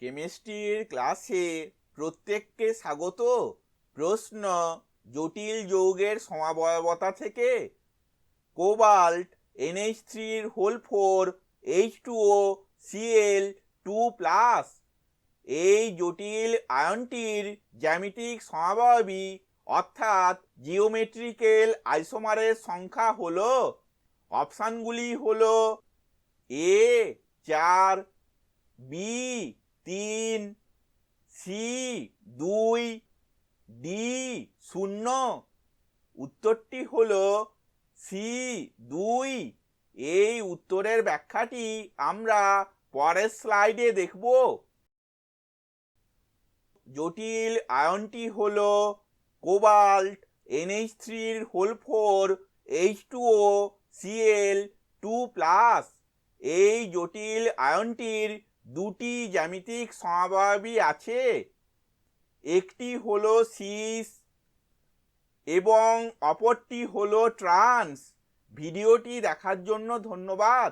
কেমিস্ট্রির ক্লাসে প্রত্যেককে স্বাগত। প্রশ্ন, জটিল যৌগের সমাবয়বতা থেকে। কোবাল্ট, এনএইচ থ্রির whole four, H two O, CL two plus. এই জটিল আয়নটির জ্যামিতিক সমাবয়বী, অর্থাৎ জিওমেট্রিক্যাল আইসোমারের সংখ্যা হলো, অপশানগুলি হল, এ, চার, বি তিন, সি, দুই, ডি, শূন্য। উত্তরটি হল সি, দুই। এই উত্তরের ব্যাখ্যাটি আমরা পরের স্লাইডে দেখব। জটিল আয়নটি হলো কোবাল্ট, এনএইচ থ্রির whole four, H two O, CL two plus. এই জটিল আয়নটির দুটি জ্যামিতিক সমাবয়বী আছে। একটি হলো সিস এবং অপরটি হলো ট্রান্স। ভিডিওটি দেখার জন্য ধন্যবাদ।